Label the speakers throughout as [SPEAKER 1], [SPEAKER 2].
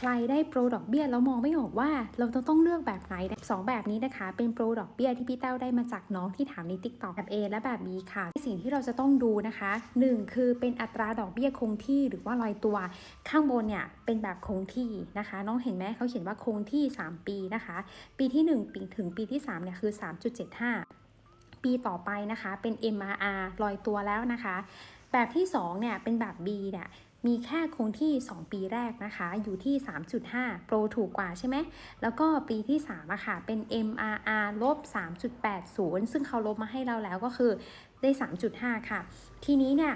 [SPEAKER 1] ใครได้โปรดอกเบี้ยแล้วมองไม่ออกว่า เราจะต้องเลือกแบบไหนสองแบบนี้นะคะ เป็นโปรดอกเบี้ยที่พี่เต้าได้มาจากน้องที่ถามใน t ิ k t o k แบบ A และแบบ B ค่ะ สิ่งที่เราจะต้องดูนะคะ 1 คือเป็นอัตราดอกเบี้ยคงที่หรือว่าลอยตัว ข้างบนเนี่ยเป็นแบบคงที่นะคะ น้องเห็นไหมเขาเขียนว่าคงที่ 3 ปีนะคะ ปีที่ 1 ปีถึงปีที่3เนี่ยคือ 3.75 ปีต่อไปนะคะ เป็น MRR ลอยตัวแล้วนะคะ แบบที่2เนี่ยเป็นแบบ B เนี่ย มีแค่คงที่ 2 ปีแรกนะคะ อยู่ที่ 3.5โปรถูกกว่าใช่ไหม แล้วก็ปีที่3อะค่ะเป็น MRR ลบ 3.80 ซึ่งเขาลบมาให้เราแล้วก็คือได้ 3.5 ค่ะ ทีนี้เนี่ย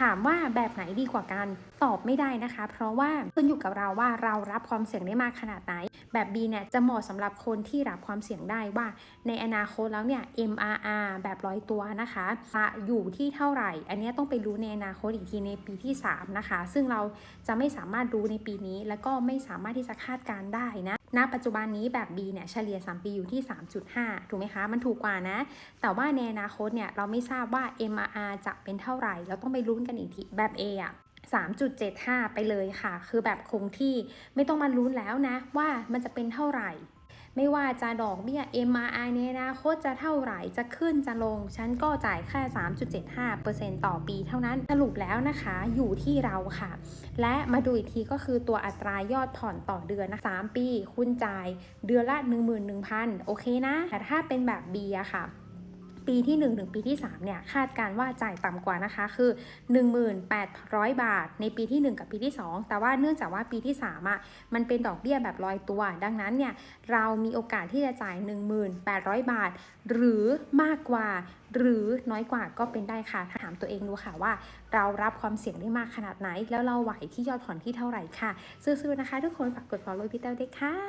[SPEAKER 1] ถามว่าแบบไหนดีกว่ากัน ตอบไม่ได้นะคะ เพราะว่าขึ้นอยู่กับเราว่าเรารับความเสี่ยงได้มากขนาดไหน แบบ B เนี่ยจะเหมาะสำหรับคนที่รับความเสี่ยงได้ว่า ในอนาคตแล้วเนี่ย MRR แบบร้อยตัวนะคะจะอยู่ที่เท่าไหร่ อันนี้ต้องไปรู้ในอนาคตอีกทีในปีที่ 3 นะคะ ซึ่งเราจะไม่สามารถรู้ในปีนี้ แล้วก็ไม่สามารถที่จะคาดการได้นะ ณปัจจุบันนี้แบบ B เนี่ยเฉลี่ย 3 ปีอยู่ที่ 3.5 ถูกไหมคะ มันถูกกว่านะ แต่ว่าในอนาคตเนี่ยเราไม่ทราบว่า MRR จะเป็นเท่าไหร่ เราต้องไปลุ้นกันอีกทีแบบ A อะ3.75 ไปเลยค่ะ คือแบบคงที่ไม่ต้องมาลุ้นแล้วนะว่ามันจะเป็นเท่าไหร่ ไม่ว่าจะดอกเบี้ย MRI ในอนาคตจะเท่าไหร่จะขึ้นจะลง ฉันก็จ่ายแค่ 3.75%ต่อปีเท่านั้นสรุปแล้วนะคะอยู่ที่เราค่ะ และมาดูอีกทีก็คือตัวอัตรายอดผ่อนต่อเดือนนะ3ปี คุณจ่ายเดือนละ 11,000 โอเคนะ แต่ถ้าเป็นแบบ B อะค่ะ ปีที่ 1 ถึงปีที่3เนี่ยคาดการว่าจ่ายต่ำกว่านะคะคือ 1800บาท ในปีที่ 1 กับปีที่ 2 แต่ว่าเนื่องจากว่าปีที่3อะมันเป็นดอกเบี้ยแบบลอยตัว ดังนั้นเนี่ยเรามีโอกาสที่จะจ่าย 1800 บาท หรือมากกว่าหรือน้อยกว่าก็เป็นได้ค่ะถามตัวเองดูค่ะว่า เรารับความเสี่ยงได้มากขนาดไหน แล้วเราไหวที่ยอดผ่อนที่เท่าไหร่ค่ะซื่อๆนะคะ ทุกคนฝากกด follow พี่เต้าด้วยค่ะ